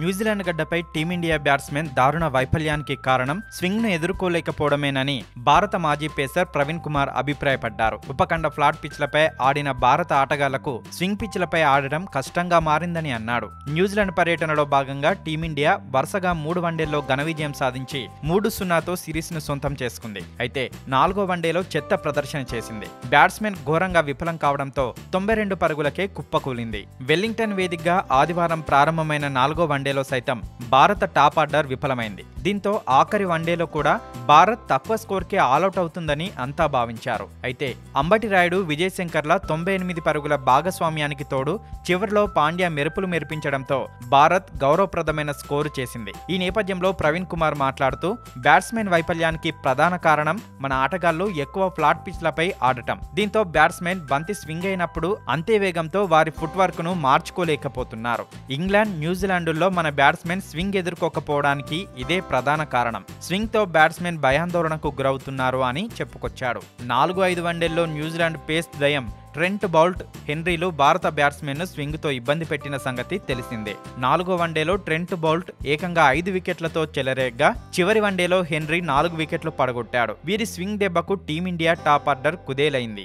New Zealand గడ్డపై team India batsmen దారుణ వైఫల్యానికి కారణం స్వింగ్ను ఎదుర్కోలేకపోవడమేనని భారత మాజీ పేసర్ ప్రవీణ్ కుమార్ అభిప్రాయపడ్డారు. ఉపఖండ ఫ్లాట్ పిచ్లపై ఆడిన భారత ఆటగాళ్ళకు స్వింగ్ పిచ్లపై ఆడడం కష్టంగా మారిందని అన్నాడు. న్యూజిలాండ్ పర్యటనలో భాగంగా టీమిండియా వరుసగా మూడు వన్డేల్లో ఘన విజయం సాధించి మూడు సున్నాతో సిరీస్ను సొంతం చేసుకుంది. అయితే నాలుగో వన్డేలో చెత్త ప్రదర్శన చేసింది. బ్యాట్స్మెన్ ఘోరంగా విఫలం కావడంతో తొంభై రెండు పరుగులకే కుప్పకూలింది. వెల్లింగ్టన్ వేదికగా ఆదివారం ప్రారంభమైన నాలుగో వన్డే వన్డేలో సైతం భారత టాప్ ఆర్డర్ విఫలమైంది. దీంతో ఆఖరి వన్డేలో కూడా భారత్ తక్కువ స్కోర్కే ఆలౌట్ అవుతుందని అంతా భావించారు. అయితే అంబటి రాయుడు విజయ్ శంకర్ల తొంభై ఎనిమిది పరుగుల భాగస్వామ్యానికి తోడు చివరిలో పాండ్యా మెరుపులు మెరిపించడంతో భారత్ గౌరవప్రదమైన స్కోరు చేసింది. ఈ నేపథ్యంలో ప్రవీణ్ కుమార్ మాట్లాడుతూ బ్యాట్స్మెన్ వైఫల్యానికి ప్రధాన కారణం మన ఆటగాళ్ళు ఎక్కువ ఫ్లాట్ పిచ్లపై ఆడటం. దీంతో బ్యాట్స్మెన్ బంతి స్వింగ్ అయినప్పుడు అంతే వేగంతో వారి ఫుట్ వర్క్ను మార్చుకోలేకపోతున్నారు. ఇంగ్లాండ్ న్యూజిలాండ్లో మన బ్యాట్స్మెన్ స్వింగ్ ఎదుర్కోకపోవడానికి ఇదే ప్రధాన కారణం. స్వింగ్తో బ్యాట్స్మెన్ భయాందోళనకు గురవుతున్నారు అని చెప్పుకొచ్చాడు. నాలుగు ఐదు వన్డేల్లో న్యూజిలాండ్ పేస్ దయం ట్రెంట్ బౌల్ట్ హెన్రీలు భారత బ్యాట్స్మెన్ను స్వింగ్తో ఇబ్బంది పెట్టిన సంగతి తెలిసిందే. నాలుగో వన్డేలో ట్రెంట్ బౌల్ట్ ఏకంగా ఐదు వికెట్లతో చెలరేగ్గా చివరి వన్డేలో హెన్రీ నాలుగు వికెట్లు పడగొట్టాడు. వీరి స్వింగ్ దెబ్బకు టీమిండియా టాప్ ఆర్డర్ కుదేలైంది.